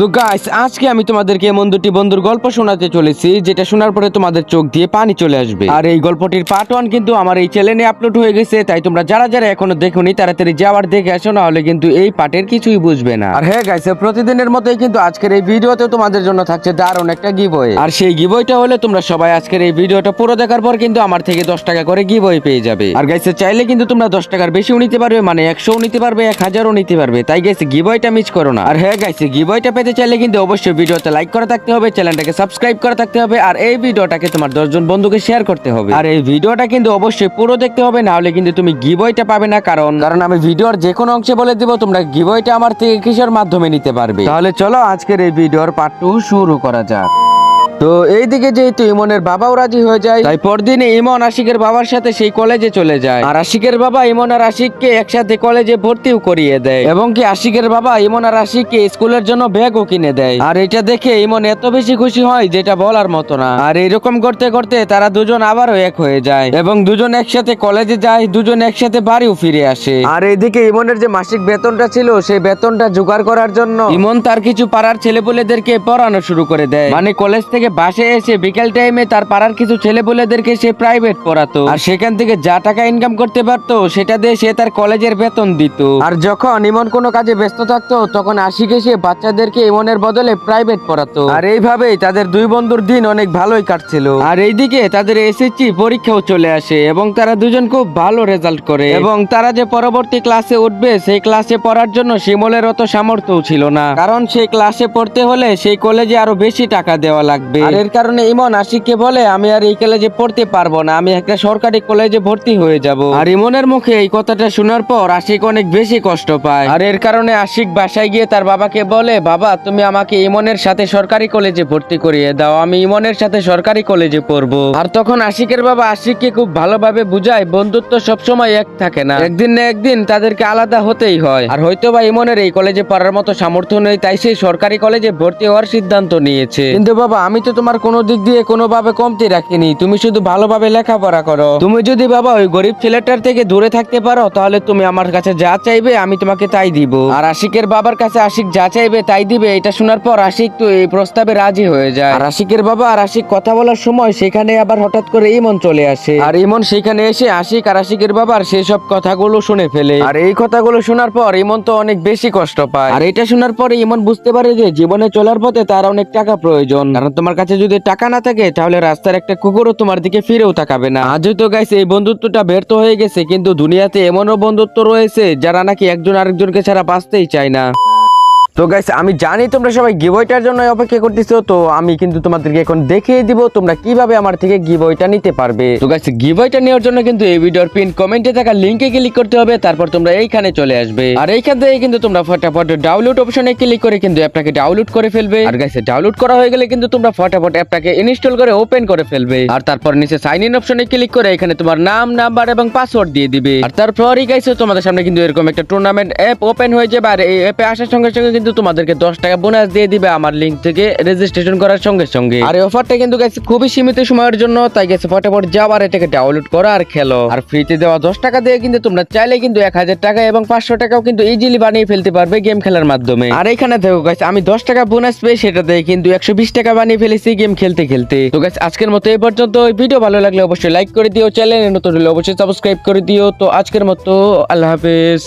তো গাইস আজকে আমি তোমাদেরকে এমন দুটি বন্ধুর গল্প শোনাতে চলেছি, যেটা শোনার পরে তোমাদের চোখ দিয়ে পানি চলে আসবে। আর এই গল্পটির পার্ট ওয়ান কিন্তু আমার এই চ্যানেলে আপলোড হয়ে গেছে, তাই তোমরা যারা যারা এখনও দেখোনি, তাড়াতাড়ি যাওয়ার দেখে আসো না হলে কিন্তু এই পার্টের কিছুই বুঝবে না। আর হ্যাঁ গাইস প্রতিদিনের মতোই কিন্তু আজকের এই ভিডিওতে তোমাদের জন্য থাকছে দারুণ একটা গিবই আর সেই গিবইটা হলে তোমরা সবাই আজকের এই ভিডিওটা পুরো দেখার পর কিন্তু আমার থেকে দশ টাকা করে গিবই পেয়ে যাবে। আর গাইছে চাইলে কিন্তু তোমরা দশ টাকার বেশিও নিতে পারবে মানে একশোও নিতে পারবে, এক হাজারও নিতে পারবে। তাই গাইছে গিবইটা মিস করো না। আর হ্যাঁ গাইছে গিবইটা চাইলে কিন্তু অবশ্যই ভিডিওতে লাইক করে থাকতে হবে চ্যানেলটাকে সাবস্ক্রাইব করে থাকতে হবে, আর এই ভিডিওটাকে তোমার দশজন বন্ধুকে শেয়ার করতে হবে। আর এই ভিডিওটা কিন্তু অবশ্যই পুরো দেখতে হবে, না হলে কিন্তু তুমি গিবইটা পাবে না, কারণ কারণ আমি ভিডিওর যে কোনো অংশে বলে দিব, তোমরা গিবইটা আমার থেকে কিসের মাধ্যমে নিতে পারবে। তাহলে চলো আজকের এই ভিডিওর পার্ট টু শুরু করা যাক। তো এইদিকে যেহেতু ইমনের বাবাও রাজি হয়ে যায়, তাই পরদিন ইমন আশিকের বাবার সাথে সেই কলেজে চলে যায়। আর আশিকের বাবা ইমন আর আশিককে একসাথে কলেজে ভর্তিও করিয়ে দেয়। এবং কি আশিকের বাবা ইমন আর আশিককে স্কুলের জন্য ব্যাগও কিনে দেয়। আর এটা দেখে ইমন এত বেশি খুশি হয় যেটা বলার মতো না। আর এরকম করতে করতে তারা দুজন আবারও এক হয়ে যায়। এবং দুজন একসাথে কলেজে যায়, দুজন একসাথে বাড়িও ফিরে আসে। আর এইদিকে ইমনের যে মাসিক বেতনটা ছিল, সেই বেতনটা জোগাড় করার জন্য ইমন তার কিছু পাড়ার ছেলেপুলেদেরকে পড়ানো শুরু করে দেয়। মানে কলেজ থেকে বাসে এসে বিকেল টাইমে তার পাড়ার কিছু ছেলেপুলেদেরকে সে প্রাইভেট পড়াতো। আর সেখান থেকে যা টাকা ইনকাম করতে পারতো, সেটা দিয়ে সে তার কলেজের বেতন দিত। আর যখন ইমন কোনো কাজে ব্যস্ত থাকতো, তখন আশিক এসে বাচ্চাদেরকে ইমনের বদলে প্রাইভেট পড়াতো। আর এইভাবেই তাদের দুই বন্ধুর দিন অনেক ভালোই কাটছিল। আর এইদিকে তাদের এসএসসি পরীক্ষাও চলে আসে এবং তারা দুজন খুব ভালো রেজাল্ট করে। এবং তারা যে পরবর্তী ক্লাসে উঠবে, সেই ক্লাসে পড়ার জন্য শিমলের অত সামর্থ্যও ছিল না। কারণ সেই ক্লাসে পড়তে হলে সেই কলেজে আরও বেশি টাকা দেওয়া লাগবে। আর এর কারণে ইমন আশিককে বলে আমি আর এই কলেজে পড়তে পারব না আমি একটা সরকারি কলেজে ভর্তি হয়ে যাব। আর ইমনের মুখে এই কথাটা শোনার পর আশিক অনেক বেশি কষ্ট পায়। আর এর কারণে আশিক বাসায় গিয়ে তার বাবাকে বলে বাবা তুমি আমাকে ইমনের সাথে সরকারি কলেজে ভর্তি করিয়ে দাও আমি ইমনের সাথে সরকারি কলেজে পড়ব। আর তখন আশিকের বাবা আশিককে খুব ভালোভাবে বুঝায় বন্ধুত্ব সবসময় এক থাকে না। একদিন না একদিন তাদেরকে আলাদা হতেই হয়। আর হয়তো বা ইমনের এই কলেজে পড়ার মতো সামর্থ্য নেই তাই সেই সরকারি কলেজে ভর্তি হওয়ার সিদ্ধান্ত নিয়েছে। কিন্তু বাবা আমি তো তোমার কোনো দিক দিয়ে কোনোভাবে কমতি রাখিনি। তুমি শুধু ভালোভাবে লেখাপড়া করো। তুমি যদি বাবা ওই গরিব ছেলেটার থেকে দূরে থাকতে পারো, তাহলে তুমি আমার কাছে যা চাইবে আমি তোমাকে তাই দিব। আর আশিকের বাবার কাছে আশিক যা চাইবে তাই দিবে, এটা শোনার পর আশিক তো এই প্রস্তাবে রাজি হয়ে যায়। আর আশিকের বাবা আর আশিক কথা বলার সময় সেখানে আবার হঠাৎ করে ইমন চলে আসে। আর ইমন সেখানে এসে আশিক আর আশিকের বাবার সেই সব কথাগুলো শুনে ফেলে। আর এই কথাগুলো শোনার পর ইমন তো অনেক বেশি কষ্ট পায়। আর এটা শোনার পরে ইমন বুঝতে পারে যে জীবনে চলার পথে তার অনেক টাকা প্রয়োজন। কারণ তোমার কাছে যদি টাকা না থাকে, তাহলে রাস্তার একটা কুকুরও তোমার দিকে ফিরেও তাকাবে না। আজ তো গাইছে এই বন্ধুত্বটা ব্যর্থ হয়ে গেছে, কিন্তু দুনিয়াতে এমনও বন্ধুত্ব রয়েছে, যারা নাকি একজন আরেকজনকে ছাড়া বাঁচতেই চায় না। তো গাইস আমি জানি তোমরা সবাই গিবইটার জন্য অপেক্ষা করতেছো, তো আমি কিন্তু তোমাদেরকে এখন দেখিয়ে দিব তোমরা কীভাবে আমার থেকে গিবইটা নিতে পারবে। তো গাইস গিবইটা নেওয়ার জন্য কিন্তু এই ভিডিওর পিন কমেন্টে থাকা লিংকে ক্লিক করতে হবে, তারপর তোমরা এইখানে চলে আসবে। আর এইখান থেকে কিন্তু তোমরা ফটাফট ডাউনলোড অপশনে ক্লিক করে কিন্তু অ্যাপটাকে ডাউনলোড করে ফেলবে। আর গাইস ডাউনলোড করা হয়ে গেলে কিন্তু তোমরা ফটাফট অ্যাপটাকে ইনস্টল করে ওপেন করে ফেলবে। আর তারপর নিচে সাইন ইন অপশনে ক্লিক করে এখানে তোমার নাম নাম্বার এবং পাসওয়ার্ড দিয়ে দিবে। আর তারপরই গাইস তোমাদের সামনে কিন্তু এরকম একটা টুর্নামেন্ট অ্যাপ ওপেন হয়ে যাবে, আর এই অ্যাপে আসার সঙ্গে সঙ্গে কিন্তু তোমাদেরকে দশ টাকা বোনাস দিয়ে দিবে আমার লিঙ্ক থেকে রেজিস্ট্রেশন করার সঙ্গে সঙ্গে। আর অফারটা কিন্তু গেছে খুবই সীমিত সময়ের জন্য, তাই গেছে ফটাফট যাওয়ার এটাকে ডাউনলোড করো আর খেলো। আর ফ্রিতে দেওয়া দশ টাকা দিয়ে কিন্তু তোমরা চাইলে কিন্তু এক হাজার টাকা এবং পাঁচশো টাকাও কিন্তু ইজিলি বানিয়ে ফেলতে পারবে গেম খেলার মাধ্যমে। আর এখানে দেখো গাছ আমি দশ টাকা বোনাস পেয়ে সেটা দিয়ে কিন্তু একশো বিশ টাকা বানিয়ে ফেলেছি গেম খেলতে খেলতে। তো গাছ আজকের মতো এই পর্যন্ত। ভিডিও ভালো লাগলে অবশ্যই লাইক করে দিও চ্যানেল নতুন হলে অবশ্যই সাবস্ক্রাইব করে দিও। তো আজকের মতো, আল্লাহ হাফেজ।